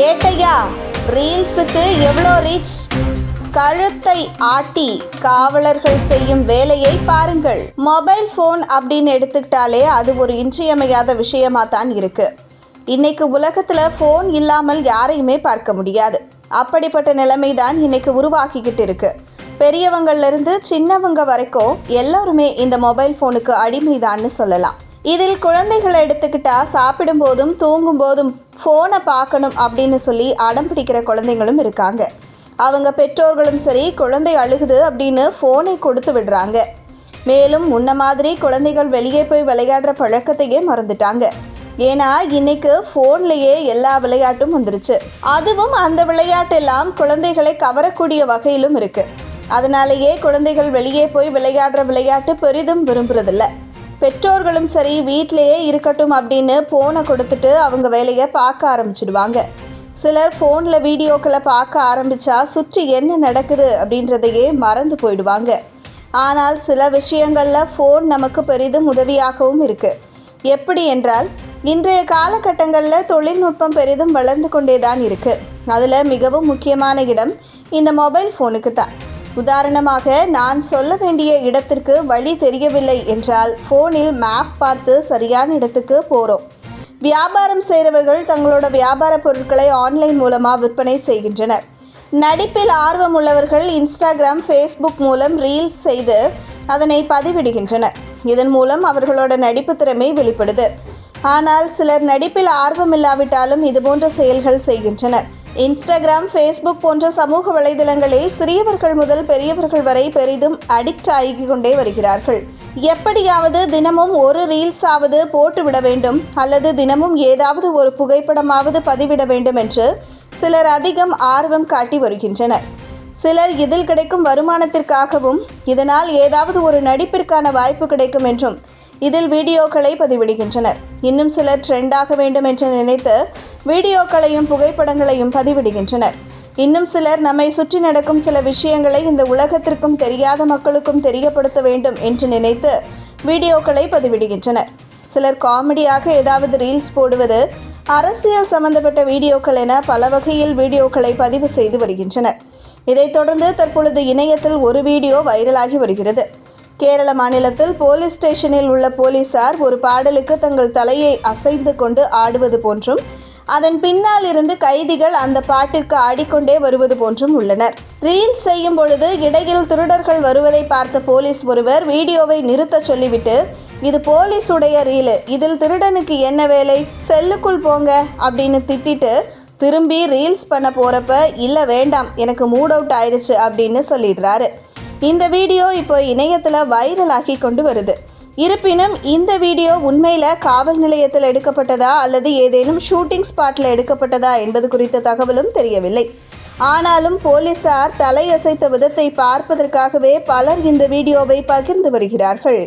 ஏட்டையா? ரீல்ஸுக்கு எவ்வளோ ரீச் கழுத்தை ஆட்டி காவலர்கள் செய்யும் வேலையை பாருங்கள். மொபைல் ஃபோன் அப்படின்னு எடுத்துக்கிட்டாலே அது ஒரு இன்றியமையாத விஷயமா தான் இருக்கு. இன்னைக்கு உலகத்துல ஃபோன் இல்லாமல் யாரையுமே பார்க்க முடியாது. அப்படிப்பட்ட நிலைமை தான் இன்னைக்கு உருவாக்கிக்கிட்டு இருக்கு. பெரியவங்கள்லேருந்து சின்னவங்க வரைக்கும் எல்லாருமே இந்த மொபைல் ஃபோனுக்கு அடிமைதான்னு சொல்லலாம். இதில் குழந்தைகளை எடுத்துக்கிட்டா சாப்பிடும் போதும் தூங்கும் போதும் ஃபோனை பார்க்கணும் அப்படின்னு சொல்லி அடம் பிடிக்கிற குழந்தைங்களும் இருக்காங்க. அவங்க பெற்றோர்களும் சரி குழந்தை அழுகுது அப்படின்னு ஃபோனை கொடுத்து விடுறாங்க. மேலும் முன்ன மாதிரி குழந்தைகள் வெளியே போய் விளையாடுற பழக்கத்தையே மறந்துட்டாங்க. ஏன்னா இன்னைக்கு ஃபோன்லேயே எல்லா விளையாட்டும் வந்துருச்சு. அதுவும் அந்த விளையாட்டெல்லாம் குழந்தைகளை கவரக்கூடிய வகையிலும் இருக்குது அதனாலேயே குழந்தைகள் வெளியே போய் விளையாடுற விளையாட்டு பெரிதும் விரும்புறதில்லை. பெற்றோர்களும் சரி வீட்டிலேயே இருக்கட்டும் அப்படின்னு ஃபோனை கொடுத்துட்டு அவங்க வேலையை பார்க்க ஆரம்பிச்சிடுவாங்க. சிலர் ஃபோனில் வீடியோக்களை பார்க்க ஆரம்பித்தா சுற்றி என்ன நடக்குது அப்படின்றதையே மறந்து போயிடுவாங்க. ஆனால் சில விஷயங்களில் ஃபோன் நமக்கு பெரிதும் உதவியாகவும் இருக்குது எப்படி என்றால் இன்றைய காலகட்டங்களில் தொழில்நுட்பம் பெரிதும் வளர்ந்து கொண்டே தான் இருக்குது அதில் மிகவும் முக்கியமான இடம் இந்த மொபைல் ஃபோனுக்கு தான். உதாரணமாக நான் சொல்ல வேண்டிய இடத்திற்கு வழி தெரியவில்லை என்றால் ஃபோனில் மேப் பார்த்து சரியான இடத்துக்கு போகிறோம் வியாபாரம் செய்கிறவர்கள் தங்களோட வியாபார பொருட்களை ஆன்லைன் மூலமாக விற்பனை செய்கின்றனர். நடிப்பில் ஆர்வம் உள்ளவர்கள் இன்ஸ்டாகிராம் ஃபேஸ்புக் மூலம் ரீல்ஸ் செய்து அதனை பதிவிடுகின்றனர். இதன் மூலம் அவர்களோட நடிப்பு திறமை வெளிப்படுது. ஆனால் சிலர் நடிப்பில் ஆர்வம் இல்லாவிட்டாலும் இதுபோன்ற செயல்கள் செய்கின்றனர். இன்ஸ்டாகிராம் ஃபேஸ்புக் போன்ற சமூக வலைதளங்களில் சிறியவர்கள் முதல் பெரியவர்கள் வரை பெரிதும் அடிக்ட் ஆகி கொண்டே வருகிறார்கள். எப்படியாவது தினமும் ஒரு ரீல்ஸாவது போட்டுவிட வேண்டும் அல்லது தினமும் ஏதாவது ஒரு புகைப்படமாவது பதிவிட வேண்டும் என்று சிலர் அதிகம் ஆர்வம் காட்டி வருகின்றனர். சிலர் இதில் கிடைக்கும் வருமானத்திற்காகவும் இதனால் ஏதாவது ஒரு நடிப்பிற்கான வாய்ப்பு கிடைக்கும் என்றும் இதில் வீடியோக்களை பதிவிடுகின்றனர். இன்னும் சிலர் ட்ரெண்டாக வேண்டும் என்று நினைத்து வீடியோக்களையும் புகைப்படங்களையும் பதிவிடுகின்றனர். இன்னும் சிலர் நம்மை சுற்றி நடக்கும் சில விஷயங்களை இந்த உலகத்திற்கும் தெரியாத மக்களுக்கும் தெரியப்படுத்த வேண்டும் என்று நினைத்து வீடியோக்களை பதிவிடுகின்றனர். சிலர் காமெடியாக ஏதாவது ரீல்ஸ் போடுவது அரசியல் சம்பந்தப்பட்ட வீடியோக்கள் என பல வகையில் வீடியோக்களை பதிவு செய்து வருகின்றனர். இதைத் தொடர்ந்து தற்பொழுது இணையத்தில் ஒரு வீடியோ வைரலாகி வருகிறது. கேரள மாநிலத்தில் போலீஸ் ஸ்டேஷனில் உள்ள போலீசார் ஒரு பாடலுக்கு தங்கள் தலையை அசைந்து கொண்டு ஆடுவது போன்றும் அதன் பின்னால் இருந்து கைதிகள் அந்த பாட்டிற்கு ஆடிக்கொண்டே வருவது போன்றும் உள்ளனர். ரீல்ஸ் செய்யும் பொழுது இடையில் திருடர்கள் வருவதை பார்த்த போலீஸ் ஒருவர் வீடியோவை நிறுத்த சொல்லிவிட்டு இது போலீஸ் உடைய ரீலு. இதில் திருடனுக்கு என்ன வேலை? செல்லுக்குள் போங்க அப்படின்னு திட்டிட்டு திரும்பி ரீல்ஸ் பண்ண போறப்ப இல்லை வேண்டாம். எனக்கு மூட் அவுட் ஆயிடுச்சு அப்படின்னு சொல்லிடுறாரு. இந்த வீடியோ இப்போ இணையத்தில் வைரலாகி கொண்டு வருது. இருப்பினும் இந்த வீடியோ உண்மையில் காவல் நிலையத்தில் எடுக்கப்பட்டதா அல்லது ஏதேனும் ஷூட்டிங் ஸ்பாட்டில் எடுக்கப்பட்டதா என்பது குறித்த தகவலும் தெரியவில்லை. ஆனாலும் போலீசார் தலையசைத்த விதத்தை பார்ப்பதற்காகவே பலர் இந்த வீடியோவை பகிர்ந்து வருகிறார்கள்.